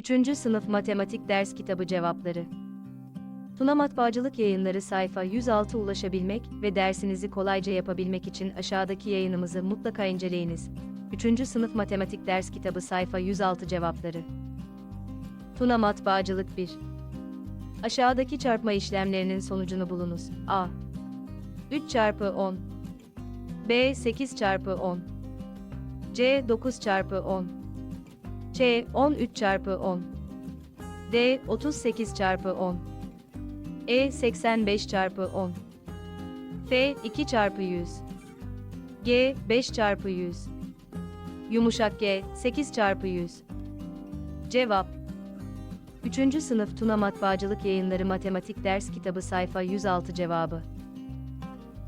3. Sınıf Matematik Ders Kitabı Cevapları Tuna Matbaacılık Yayınları sayfa 106 ulaşabilmek ve dersinizi kolayca yapabilmek için aşağıdaki yayınımızı mutlaka inceleyiniz. 3. Sınıf Matematik Ders Kitabı sayfa 106 Cevapları Tuna Matbaacılık 1 Aşağıdaki çarpma işlemlerinin sonucunu bulunuz. A. 3 çarpı 10 B. 8 çarpı 10 C. 9 çarpı 10 Ç. 13 çarpı 10 D. 38 çarpı 10 E. 85 çarpı 10 F. 2 çarpı 100 G. 5 çarpı 100 Yumuşak G. 8 çarpı 100 Cevap 3. Sınıf Tuna Matbaacılık Yayınları Matematik Ders Kitabı sayfa 106 cevabı